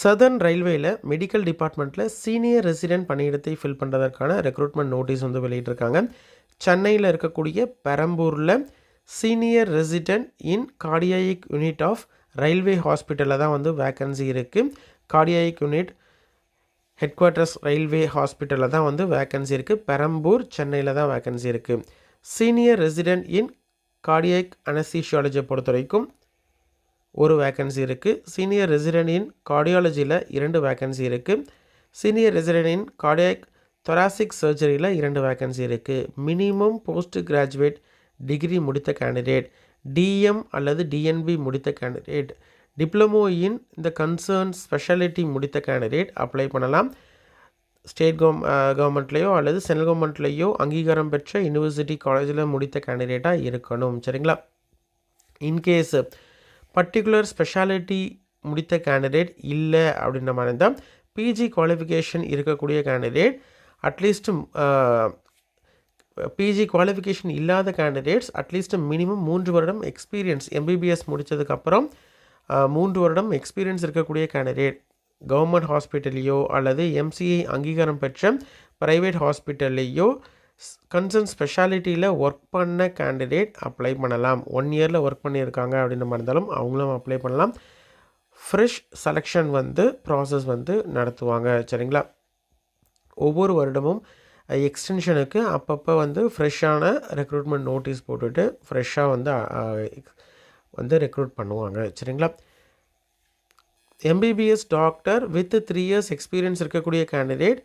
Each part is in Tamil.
சதர்ன் ரயில்வேயில் மெடிக்கல் டிபார்ட்மெண்ட்டில் சீனியர் ரெசிடென்ட் பணியிடத்தை ஃபில் பண்ணுறதற்கான ரெக்ரூட்மெண்ட் நோட்டீஸ் வந்து வெளியிட்டிருக்காங்க. சென்னையில் இருக்கக்கூடிய பெரம்பூரில் senior resident in cardiac unit of railway ஹாஸ்பிட்டலில் தான் வந்து வேக்கன்சி இருக்குது cardiac unit headquarters railway ஹாஸ்பிட்டலில் தான் வந்து வேக்கன்சி இருக்குது பெரம்பூர் சென்னையில் தான் வேக்கன்சி இருக்குது சீனியர் ரெசிடென்ட் இன் கார்டியாக் அனசிஷியாலஜியை பொறுத்த வரைக்கும் ஒரு வேக்கன்சி இருக்குது சீனியர் ரெசிடென்ட் இன் கார்டியாலஜியில் இரண்டு வேக்கன்சி இருக்குது senior resident in cardiac thoracic சர்ஜரியில் இரண்டு வேக்கன்சி இருக்குது மினிமம் போஸ்ட் கிராஜுவேட் டிகிரி முடித்த கேண்டிடேட் டிஎம் அல்லது டிஎன்பி முடித்த கேண்டிடேட் டிப்ளமோ இன் இந்த கன்சர்ன் ஸ்பெஷாலிட்டி முடித்த கேண்டிடேட் அப்ளை பண்ணலாம். ஸ்டேட் கவர்ம் கவர்மெண்ட்லேயோ அல்லது சென்ட்ரல் கவர்மெண்ட்லேயோ அங்கீகாரம் பெற்ற யூனிவர்சிட்டி காலேஜில் முடித்த கேண்டிடேட்டாக இருக்கணும். சரிங்களா? இன்கேஸ் பர்டிகுலர் ஸ்பெஷாலிட்டி முடித்த கேண்டிடேட் இல்லை அப்படின்ற மாதிரி இருந்தால் பிஜி குவாலிஃபிகேஷன் இருக்கக்கூடிய candidate at least PG qualification இல்லாத கேண்டிடேட்ஸ் அட்லீஸ்ட் மினிமம் மூன்று வருடம் எக்ஸ்பீரியன்ஸ் எம்பிபிஎஸ் முடித்ததுக்கப்புறம் uh, மூன்று வருடம் எக்ஸ்பீரியன்ஸ் இருக்கக்கூடிய கேண்டிடேட் கவர்மெண்ட் ஹாஸ்பிட்டல்லையோ அல்லது எம்சிஐ அங்கீகாரம் பெற்ற ப்ரைவேட் ஹாஸ்பிட்டல்லையோ கன்சர்ன் ஸ்பெஷாலிட்டியில் ஒர்க் பண்ண கேண்டிடேட் அப்ளை பண்ணலாம். ஒன் இயரில் ஒர்க் பண்ணியிருக்காங்க அப்படின்ற மாதிரி இருந்தாலும் அவங்களும் அப்ளை பண்ணலாம். ஃப்ரெஷ் செலெக்ஷன் வந்து ப்ராசஸ் வந்து நடத்துவாங்க. சரிங்களா? ஒவ்வொரு வருடமும் எக்ஸ்டென்ஷனுக்கு அப்பப்போ வந்து ஃப்ரெஷ்ஷான ரெக்ரூட்மெண்ட் நோட்டீஸ் போட்டுட்டு ஃப்ரெஷ்ஷாக வந்து வந்து ரெக்ரூட் பண்ணுவாங்க. சரிங்களா? MBBS doctor with three years experience இருக்கக்கூடிய கேண்டிடேட்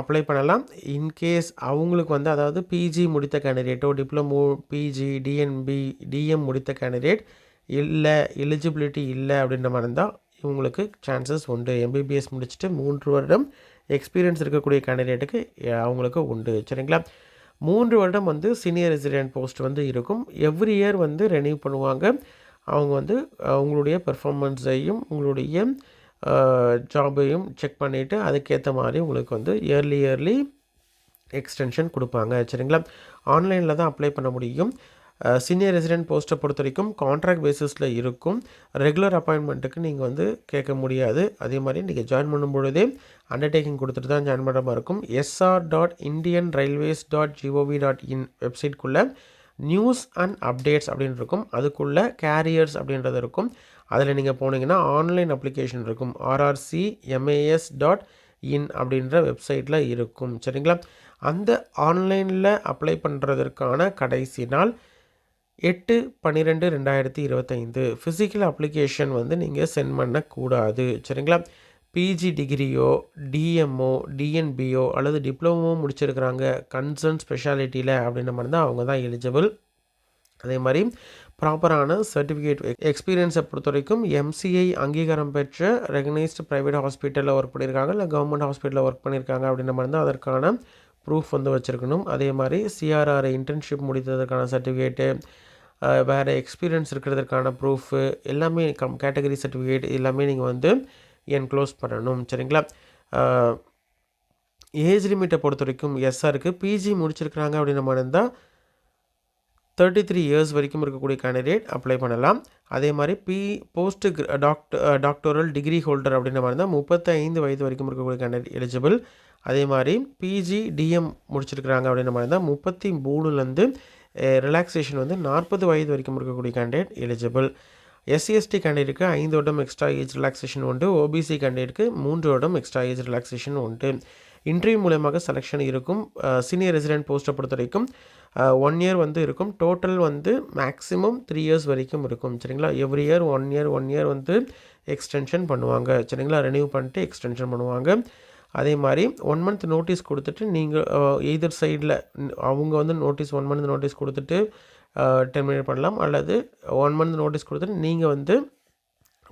அப்ளை பண்ணலாம். இன்கேஸ் அவங்களுக்கு வந்து அதாவது பிஜி முடித்த கேண்டிடேட்டோ டிப்ளமோ பிஜி டிஎன்பி டிஎம் முடித்த கேண்டிடேட் இல்லை எலிஜிபிலிட்டி இல்லை அப்படின்ற மாதிரி இருந்தால் இவங்களுக்கு சான்சஸ் உண்டு. எம்பிபிஎஸ் முடிச்சுட்டு மூன்று வருடம் எக்ஸ்பீரியன்ஸ் இருக்கக்கூடிய கேண்டிடேட்டுக்கு அவங்களுக்கு உண்டு. சரிங்களா? மூன்று வருடம் வந்து சீனியர் ரெசிடென்ட் போஸ்ட் வந்து இருக்கும். எவ்ரி இயர் வந்து ரெனியூ பண்ணுவாங்க. அவங்க வந்து அவங்களுடைய பெர்ஃபார்மன்ஸையும் உங்களுடைய ஜாபையும் செக் பண்ணிவிட்டு அதுக்கேற்ற மாதிரி உங்களுக்கு வந்து இயர்லி இயர்லி எக்ஸ்டென்ஷன் கொடுப்பாங்க. சரிங்களா? ஆன்லைனில் தான் அப்ளை பண்ண முடியும். சீனியர் ரெசிடென்ட் போஸ்ட்டை பொறுத்த வரைக்கும் கான்ட்ராக்ட் பேசிஸில் இருக்கும். ரெகுலர் அப்பாயின்மெண்ட்டுக்கு நீங்கள் வந்து கேட்க முடியாது. அதே மாதிரி நீங்கள் ஜாயின் பண்ணும் பொழுதே அண்டர்டேக்கிங் கொடுத்துட்டு தான் ஜாயின் பண்ணுற மாதிரி இருக்கும். SR dot Indian Railways dot GOV dot in வெப்சைட்குள்ளே news and updates அப்படின்னு இருக்கும். அதுக்குள்ளே கேரியர்ஸ் அப்படின்றது இருக்கும். அதில் நீங்கள் போனீங்கன்னா ஆன்லைன் அப்ளிகேஷன் இருக்கும். ஆர்ஆர்சி எம்ஏஎஸ் டாட் இன் அப்படின்ற வெப்சைட்டில் இருக்கும். சரிங்களா? அந்த ஆன்லைனில் அப்ளை பண்ணுறதற்கான கடைசி நாள் எட்டு பன்னிரெண்டு ரெண்டாயிரத்தி இருபத்தைந்து. ஃபிசிக்கல் அப்ளிகேஷன் வந்து நீங்கள் சென்ட் பண்ணக்கூடாது. சரிங்களா? பிஜி டிகிரியோ டிஎம்ஓ டிஎன்பிஓ அல்லது டிப்ளமோ முடிச்சிருக்கிறாங்க. கன்சர்ன் ஸ்பெஷாலிட்டியில் அப்படின்ற மாதிரி தான் அவங்க தான் எலிஜிபிள் அதே மாதிரி ப்ராப்பரான சர்டிஃபிகேட் எக்ஸ்பீரியன்ஸை பொறுத்த வரைக்கும் எம்சிஐ அங்கீகாரம் பெற்ற ரெகனைஸ்டு ப்ரைவேட் ஹாஸ்பிட்டலில் ஒர்க் பண்ணியிருக்காங்க. இல்லை கவர்மெண்ட் ஹாஸ்பிட்டலில் ஒர்க் பண்ணியிருக்காங்க அப்படின்ற மாதிரி தான் அதற்கான ப்ரூஃப் வந்து வச்சுருக்கணும். அதே மாதிரி சிஆர்ஆர் இன்டர்ன்ஷிப் முடித்ததற்கான சர்டிஃபிகேட்டு வேறு எக்ஸ்பீரியன்ஸ் இருக்கிறதுக்கான ப்ரூஃபு எல்லாமே கம் கேட்டகரி சர்டிஃபிகேட் எல்லாமே நீங்கள் வந்து என்க்ளோஸ் பண்ணணும். சரிங்களா? ஏஜ் லிமிட்டை பொறுத்த வரைக்கும் எஸ்ஆருக்கு பிஜி முடிச்சிருக்கிறாங்க அப்படின்ற மாதிரி இருந்தால் தேர்ட்டி த்ரீ இயர்ஸ் வரைக்கும் இருக்கக்கூடிய கேண்டிடேட் அப்ளை பண்ணலாம். அதே மாதிரி P post doctor doctoral degree holder அப்படின்ற மாதிரி இருந்தால் முப்பத்தைந்து வயது வரைக்கும் இருக்கக்கூடிய கேண்டிடேட் எலிஜிபிள் அதே மாதிரி பிஜி டிஎம் முடிச்சிருக்கிறாங்க அப்படின்ற மாதிரி இருந்தால் முப்பத்தி மூணுலேருந்து ரிலாக்ஸேஷன் eh, வந்து நாற்பது வயது வரைக்கும் இருக்கக்கூடிய கேண்டிடேட் எலிஜிபிள் எஸ்சிஎஸ்டி கேண்டிடேட்டுக்கு ஐந்து வருடம் எக்ஸ்ட்ரா ஏஜ் ரிலாக்ஸேஷன் உண்டு. ஓபிசி கேண்டிடேட்டுக்கு மூன்று வருடம் எக்ஸ்ட்ரா ஏஜ் ரிலாக்ஸேஷன் உண்டு. இன்டர்வியூ மூலயமாக செலெக்ஷன் இருக்கும். சீனியர் ரெசிடென்ட் போஸ்ட்டை பொறுத்த வரைக்கும் ஒன் இயர் வந்து இருக்கும். டோட்டல் வந்து மேக்ஸிமம் த்ரீ இயர்ஸ் வரைக்கும் இருக்கும். சரிங்களா? Every year one year one year வந்து எக்ஸ்டென்ஷன் பண்ணுவாங்க. சரிங்களா? ரெனியூ பண்ணிட்டு எக்ஸ்டென்ஷன் பண்ணுவாங்க. அதே மாதிரி ஒன் மந்த் நோட்டீஸ் கொடுத்துட்டு நீங்கள் எய்தர் சைடில் அவங்க வந்து நோட்டீஸ் ஒன் மந்த் நோட்டீஸ் கொடுத்துட்டு டெர்மினேட் பண்ணலாம். அல்லது ஒன் மந்த் நோட்டீஸ் கொடுத்துட்டு நீங்கள் வந்து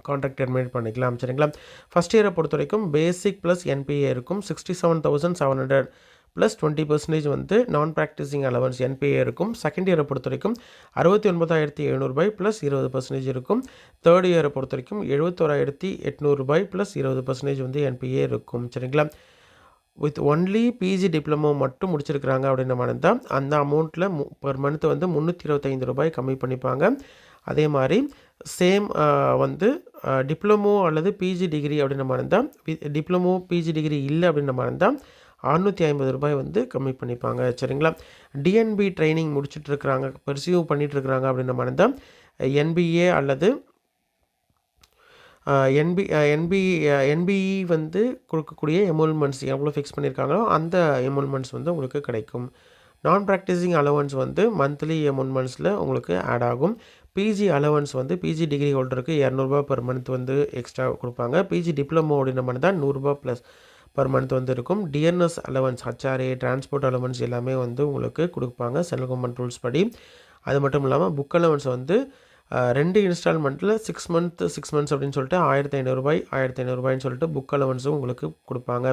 கான்ட்ராக்ட் டெர்மினேட் பண்ணிக்கலாம் சரிங்களா? ஃபஸ்ட் இயரை பொறுத்த வரைக்கும் பேசிக் ப்ளஸ் என்பிஏ இருக்கும். Sixty seven thousand seven hundred plus twenty percentage வந்து நான் ப்ராக்டிசிங் அலவன்ஸ் என்பிஏ இருக்கும். செகண்ட் இயரை பொறுத்த வரைக்கும் அறுபத்தி ஒன்பதாயிரத்தி எழுநூறுபாய் ப்ளஸ் இருபது பர்சன்டேஜ் இருக்கும். தேர்ட் இயரை பொறுத்த வரைக்கும் எழுபத்தோராயிரத்தி எட்நூறுபாய் ப்ளஸ் இருபது பர்சன்டேஜ் வந்து என்பிஏ இருக்கும் சரிங்களா? வித் ஒன்லி பிஜி டிப்ளமோ மட்டும் முடிச்சிருக்கிறாங்க அப்படின்ற மாதிரி அந்த அமௌண்ட்டில் பெர் மந்த் வந்து முந்நூற்றி இருபத்தைந்து ரூபாய் கம்மி பண்ணிப்பாங்க. அதே மாதிரி சேம் வந்து டிப்ளமோ அல்லது பிஜி டிகிரி அப்படின்ன மாதிரி இருந்தால் டிப்ளமோ பிஜி டிகிரி இல்லை அப்படின்ன மாதிரி இருந்தால் அறநூற்றி ஐம்பது ரூபாய் வந்து கம்மி பண்ணிப்பாங்க. சரிங்களா? டிஎன்பி ட்ரைனிங் முடிச்சுட்ருக்குறாங்க பர்சியூ பண்ணிகிட்ருக்குறாங்க அப்படின்ற மாதிரி இருந்தால் என்பிஏ அல்லது என்பி என்பி என்பிஇ வந்து கொடுக்கக்கூடிய எமோல்மெண்ட்ஸ் எவ்வளோ ஃபிக்ஸ் பண்ணியிருக்காங்களோ அந்த எமோல்மெண்ட்ஸ் வந்து உங்களுக்கு கிடைக்கும். நான் ப்ராக்டிஸிங் அலவன்ஸ் வந்து மந்த்லி எமோல்மெண்ட்ஸில் உங்களுக்கு ஆட் ஆகும். பிஜி அலவன்ஸ் வந்து பிஜி டிகிரி ஹோல்டருக்கு இரநூறுபா பர் மந்த் வந்து எக்ஸ்ட்ரா கொடுப்பாங்க. பிஜி டிப்ளமோ அப்படின்ற மாதிரி தான் நூறுரூபா ப்ளஸ் பர் மந்த் வந்து இருக்கும். DNS allowance HRA transport allowance எல்லாமே வந்து உங்களுக்கு கொடுப்பாங்க. சென்ட்ரல் கவர்மெண்ட் ரூல்ஸ் படி. அது மட்டும் இல்லாமல் புக் அலவன்ஸ் வந்து ரெண்டு இன்ஸ்டால்மெண்ட்டில் சிக்ஸ் மந்த் சிக்ஸ் மந்த்ஸ் அப்படின்னு சொல்லிட்டு ஆயிரத்தி ஐநூறுரூபாய் ஆயிரத்தி ஐநூறுரூபாய்னு சொல்லிட்டு புக் அலவன்ஸும் உங்களுக்கு கொடுப்பாங்க.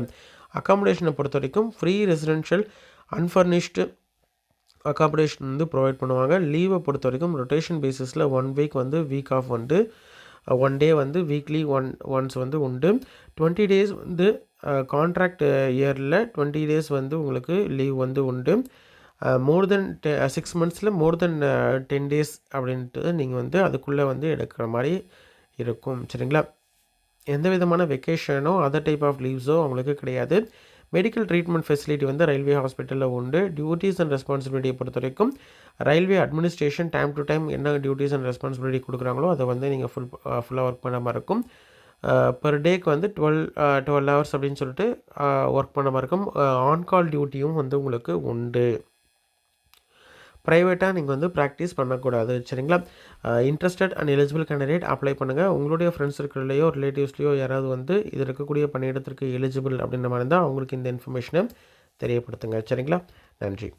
அக்காமடேஷனை பொறுத்த வரைக்கும் ஃப்ரீ ரெசிடென்ஷியல் அன்ஃபர்னிஷ்டு அக்காமடேஷன் வந்து ப்ரொவைட் பண்ணுவாங்க. லீவை பொறுத்த வரைக்கும் ரொட்டேஷன் பேசிஸில் ஒன் வீக் வந்து வீக் ஆஃப் வந்து ஒன் டே வந்து வீக்லி ஒன் ஒன்ஸ் வந்து உண்டு. டுவெண்ட்டி டேஸ் வந்து கான்ட்ராக்ட் இயரில் டுவெண்ட்டி டேஸ் வந்து உங்களுக்கு லீவ் வந்து உண்டு. மோர் தென் டெ சிக்ஸ் மந்த்ஸில் மோர் தென் டென் டேஸ் அப்படின்ட்டு நீங்கள் வந்து அதுக்குள்ளே வந்து எடுக்கிற மாதிரி இருக்கும். சரிங்களா? எந்த விதமான வெக்கேஷனோ அதர் டைப் ஆஃப் லீவ்ஸோ அவங்களுக்கு கிடையாது. மெடிக்கல் ட்ரீட்மெண்ட் ஃபெசிலிட்டி வந்து ரயில்வே ஹாஸ்பிட்டலில் உண்டு. டியூட்டிஸ் அண்ட் ரெஸ்பான்சிபிலிட்டியை பொறுத்த வரைக்கும் railway administration time to time என்ன டியூட்டிஸ் அண்ட் ரெஸ்பான்சிபிலிட்டி கொடுக்குறாங்களோ அதை வந்து நீங்கள் ஃபுல் ஃபுல்லாக ஒர்க் பண்ண மாதிரி இருக்கும். பர் டேக்கு வந்து டுவெல் டுவெல் ஹவர்ஸ் அப்படின்னு சொல்லிட்டு ஒர்க் பண்ண மாதிரி இருக்கும். ஆன் கால் டியூட்டியும் வந்து உங்களுக்கு உண்டு. ப்ரைவேட்டாக நீங்கள் வந்து ப்ராக்டிஸ் பண்ணக்கூடாது. சரிங்களா? Interested and eligible candidate apply பண்ணுங்கள் உங்களுடைய ஃப்ரெண்ட்ஸ் இருக்கிறலையோ ரிலேட்டிவ்ஸ்லையோ யாராவது வந்து இது இருக்கக்கூடிய பணியிடத்திற்கு எலிஜிபிள் அப்படின்ற மாதிரி இருந்தால் அவங்களுக்கு இந்த இன்ஃபர்மேஷனை தெரியப்படுத்துங்க. சரிங்களா? நன்றி.